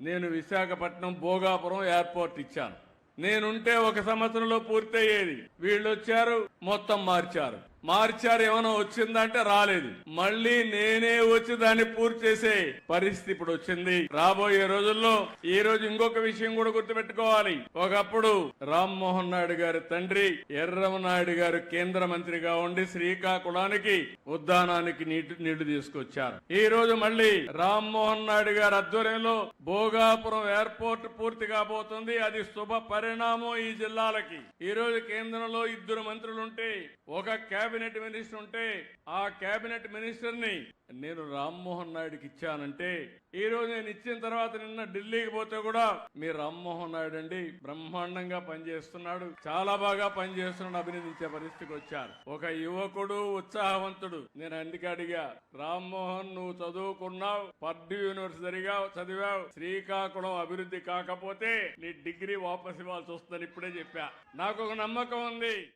నేను విశాఖపట్నం భోగాపురం ఎయిర్పోర్ట్ ఇచ్చాను. నేనుంటే ఒక సంవత్సరంలో పూర్తయ్యేది. వీళ్ళు వచ్చారు మొత్తం మార్చారు. మార్చారు ఏమైనా వచ్చిందంటే రాలేదు. మళ్ళీ నేనే వచ్చి దాన్ని పూర్తి చేసే పరిస్థితి ఇప్పుడు వచ్చింది. రాబోయే రోజుల్లో ఈ రోజు ఇంకొక విషయం కూడా గుర్తుపెట్టుకోవాలి. ఒకప్పుడు రామ్మోహన్ నాయుడు గారి తండ్రి ఎర్రమనాయుడు గారు కేంద్ర మంత్రిగా ఉండి శ్రీకాకుళానికి ఉద్దానానికి నీటి నీళ్ళు తీసుకొచ్చారు. ఈ రోజు మళ్ళీ రామ్మోహన్ నాయుడు గారి ఆధ్వర్యంలో భోగాపురం ఎయిర్పోర్ట్ పూర్తి కాబోతుంది. అది శుభ పరిణామం ఈ జిల్లాలకి. ఈ రోజు కేంద్రంలో ఇద్దరు మంత్రులుంటే ఒక ఒక కేబినెట్ మినిస్టర్ ఉంటే ఆ కేబినెట్ మినిస్టర్ని నేను రామ్మోహన్ నాయుడుకి ఇచ్చానంటే ఈ రోజు నేను ఇచ్చిన తర్వాత నిన్న ఢిల్లీకి పోతే కూడా మీ రామ్మోహన్ నాయుడు అండి బ్రహ్మాండంగా పనిచేస్తున్నాడు. చాలా బాగా పనిచేస్తున్నాడు అభినందించే పరిస్థితికి వచ్చారు. ఒక యువకుడు ఉత్సాహవంతుడు. నేను అందుకే అడిగా రామ్మోహన్ నువ్వు చదువుకున్నావు పర్డ్యూ యూనివర్సిటీగా చదివావు శ్రీకాకుళం అభివృద్ధి కాకపోతే నీ డిగ్రీ వాపస్ ఇవ్వాల్సి వస్తుందని ఇప్పుడే చెప్పా. నాకు ఒక నమ్మకం ఉంది.